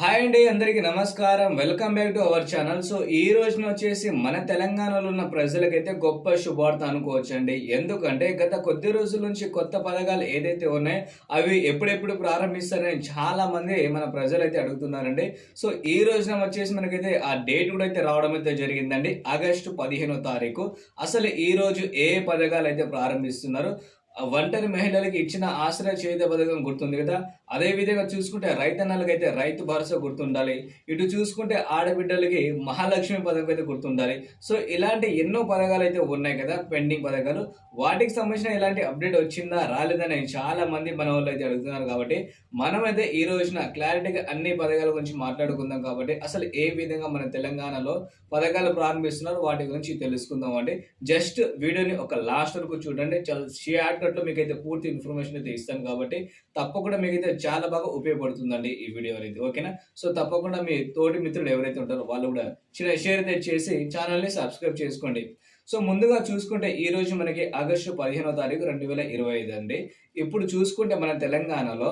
Hi అండి అందరికీ నమస్కారం. Welcome back to our channel. So ఈ రోజున వచ్చేసి మన తెలంగాణలో ఉన్న ప్రజలకైతే గొప్ప శుభార్త అనుకోవచ్చండి. ఎందుకంటే గత కొద్ది రోజుల నుంచి కొత్త పథకాలు ఏదైతే ఉన్నాయో అవి ఎప్పుడెప్పుడు ప్రారంభిస్తారని చాలా మంది మన ప్రజలైతే అడుగుతున్నారండి. సో ఈ రోజున వచ్చేసి మనకైతే ఆ డేట్ కూడా అయితే రావడం అయితే జరిగిందండి. ఆగస్టు పదిహేనో తారీఖు. అసలు ఈ రోజు ఏ పథకాలు అయితే ప్రారంభిస్తున్నారు? ఒంటరి మహిళలకి ఇచ్చిన ఆశ్రయ చేత పథకం గుర్తుంది కదా? అదే విధంగా చూసుకుంటే రైతన్నలకైతే అయితే రైతు భరోసా గుర్తుండాలి. ఇటు చూసుకుంటే ఆడబిడ్డలకి మహాలక్ష్మి పథకం అయితే గుర్తుండాలి. సో ఇలాంటి ఎన్నో పథకాలు అయితే ఉన్నాయి కదా పెండింగ్ పథకాలు. వాటికి సంబంధించిన ఎలాంటి అప్డేట్ వచ్చిందా రాలేదని చాలా మంది మన వాళ్ళు అయితే అడుగుతున్నారు కాబట్టి మనమైతే ఈ రోజున క్లారిటీగా అన్ని పథకాల గురించి మాట్లాడుకుందాం కాబట్టి అసలు ఏ విధంగా మన తెలంగాణలో పథకాలు ప్రారంభిస్తున్నారు వాటి గురించి తెలుసుకుందాం అండి. జస్ట్ వీడియోని ఒక లాస్ట్ వరకు చూడండి. చాలా షార్ట్ కట్లో మీకు అయితే పూర్తి ఇన్ఫర్మేషన్ అయితే ఇస్తాను కాబట్టి తప్పకుండా మీకు అయితే చాలా బాగా ఉపయోగపడుతుందండి ఈ వీడియో అనేది ఓకేనా? సో తప్పకుండా మీ తోటి మిత్రులు ఎవరైతే ఉంటారో వాళ్ళు కూడా చిన్న షేర్ అయితే చేసి ఛానల్ని సబ్స్క్రైబ్ చేసుకోండి. సో ముందుగా చూసుకుంటే ఈ రోజు మనకి ఆగస్టు పదిహేనో తారీఖు రెండు వేల ఇరవై ఐదు అండి. ఇప్పుడు చూసుకుంటే మన తెలంగాణలో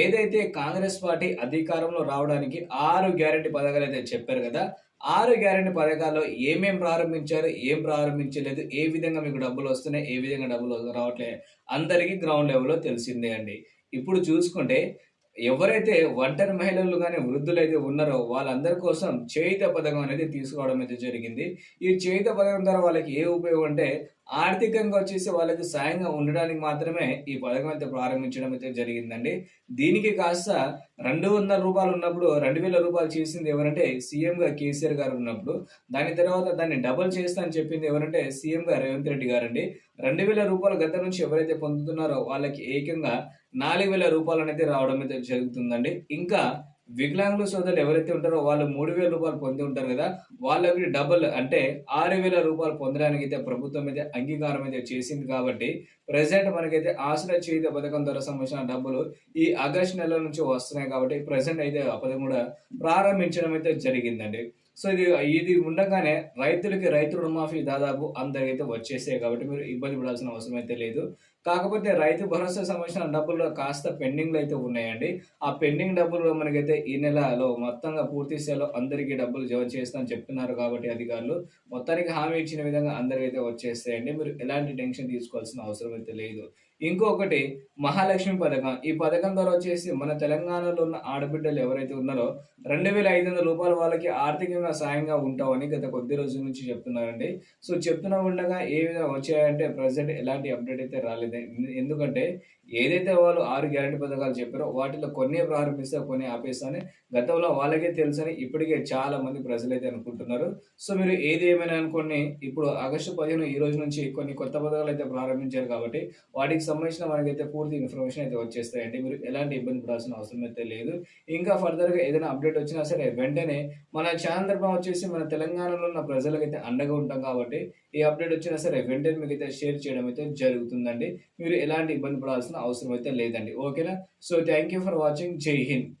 ఏదైతే కాంగ్రెస్ పార్టీ అధికారంలో రావడానికి ఆరు గ్యారెంటీ పథకాలు అయితే చెప్పారు కదా ఆరు గ్యారెంటీ పథకాల్లో ఏమేం ప్రారంభించారు ఏం ప్రారంభించలేదు ఏ విధంగా మీకు డబ్బులు వస్తున్నాయి ఏ విధంగా డబ్బులు రావట్లేదు అందరికీ గ్రౌండ్ లెవెల్లో తెలిసిందే అండి. ఇప్పుడు చూసుకుంటే ఎవరైతే ఒంటరి మహిళలు కానీ వృద్ధులు అయితే ఉన్నారో వాళ్ళందరి కోసం చేయిత పథకం అనేది తీసుకోవడం అయితే జరిగింది. ఈ చేయిత పథకం ద్వారా వాళ్ళకి ఏ ఉపయోగం అంటే ఆర్థికంగా వచ్చేసి వాళ్ళకి సాయంగా ఉండడానికి మాత్రమే ఈ పథకం అయితే ప్రారంభించడం అయితే జరిగిందండి. దీనికి కాస్త రెండు వందల రూపాయలు ఉన్నప్పుడు రెండు వేల రూపాయలు చేసింది ఎవరంటే సీఎంగా కేసీఆర్ గారు ఉన్నప్పుడు. దాని తర్వాత దాన్ని డబుల్ చేస్తా అని చెప్పింది ఎవరంటే సీఎంగా రేవంత్ రెడ్డి గారండి. రెండు వేల రూపాయలు గత నుంచి ఎవరైతే పొందుతున్నారో వాళ్ళకి ఏకంగా నాలుగు వేల రూపాయలు అనేది రావడం అయితే జరుగుతుందండి. ఇంకా వికలాంగుల సోదరులు ఎవరైతే ఉంటారో వాళ్ళు మూడు వేల రూపాయలు పొంది ఉంటారు కదా వాళ్ళకి డబుల్ అంటే ఆరు వేల రూపాయలు పొందడానికి అయితే ప్రభుత్వం అయితే అంగీకారం అయితే చేసింది కాబట్టి ప్రజెంట్ మనకైతే ఆశ్రయ చేయుత పథకం ద్వారా సంబంధించిన డబ్బులు ఈ ఆగస్ట్ నెల నుంచి వస్తున్నాయి కాబట్టి ప్రజెంట్ అయితే ఆ పథకం కూడా ప్రారంభించడం అయితే జరిగిందండి. సో ఇది ఇది ఉండగానే రైతులకి రైతు రుణమాఫీ దాదాపు అందరికైతే వచ్చేసాయి కాబట్టి మీరు ఇబ్బంది పడాల్సిన అవసరం అయితే లేదు. కాకపోతే రైతు భరోసా సంబంధించిన డబ్బులు కాస్త పెండింగ్లు అయితే ఉన్నాయండి. ఆ పెండింగ్ డబ్బులు మనకైతే ఈ నెలలో మొత్తంగా పూర్తి స్థాయిలో అందరికీ డబ్బులు జమ చేస్తామని చెప్తున్నారు కాబట్టి అధికారులు. మొత్తానికి హామీ ఇచ్చిన విధంగా అందరికైతే వచ్చేస్తాయండి. మీరు ఎలాంటి టెన్షన్ తీసుకోవాల్సిన అవసరం అయితే లేదు. ఇంకొకటి మహాలక్ష్మి పథకం. ఈ పథకం ద్వారా వచ్చేసి మన తెలంగాణలో ఉన్న ఆడబిడ్డలు ఎవరైతే ఉన్నారో రెండు వేల ఐదు వందల రూపాయలు వాళ్ళకి ఆర్థికంగా సాయంగా ఉంటామని గత కొద్ది రోజుల నుంచి చెప్తున్నారండి. సో చెప్తున్నా ఉండగా ఏ విధంగా వచ్చాయంటే ప్రజెంట్ ఎలాంటి అప్డేట్ అయితే రాలేదు. ఎందుకంటే ఏదైతే వాళ్ళు ఆరు గ్యారెంటీ పథకాలు చెప్పారో వాటిలో కొన్ని ప్రారంభిస్తే కొన్ని ఆపేస్తాను గతంలో వాళ్ళకే తెలుసని ఇప్పటికే చాలా మంది ప్రజలైతే అనుకుంటున్నారు. సో మీరు ఏది ఏమైనా అనుకోండి ఇప్పుడు ఆగస్టు పదిహేను ఈ రోజు నుంచి కొన్ని కొత్త పథకాలు అయితే ప్రారంభించారు కాబట్టి వాటికి సంబంధించిన మనకైతే పూర్తి ఇన్ఫర్మేషన్ అయితే వచ్చేస్తాయండి. మీరు ఎలాంటి ఇబ్బంది పడాల్సిన అవసరం అయితే లేదు. ఇంకా ఫర్దర్గా ఏదైనా అప్డేట్ వచ్చినా సరే వెంటనే మన ఛానల్ తరఫున వచ్చేసి మన తెలంగాణలో ఉన్న ప్రజలకైతే అండగా ఉంటాం కాబట్టి ఈ అప్డేట్ వచ్చినా సరే వెంటనే మీకు అయితే షేర్ చేయడం అయితే జరుగుతుందండి. మీరు ఎలాంటి ఇబ్బంది పడాల్సిన అవసరం అయితే లేదండి. ఓకేనా? So thank you for watching. Jai Hind.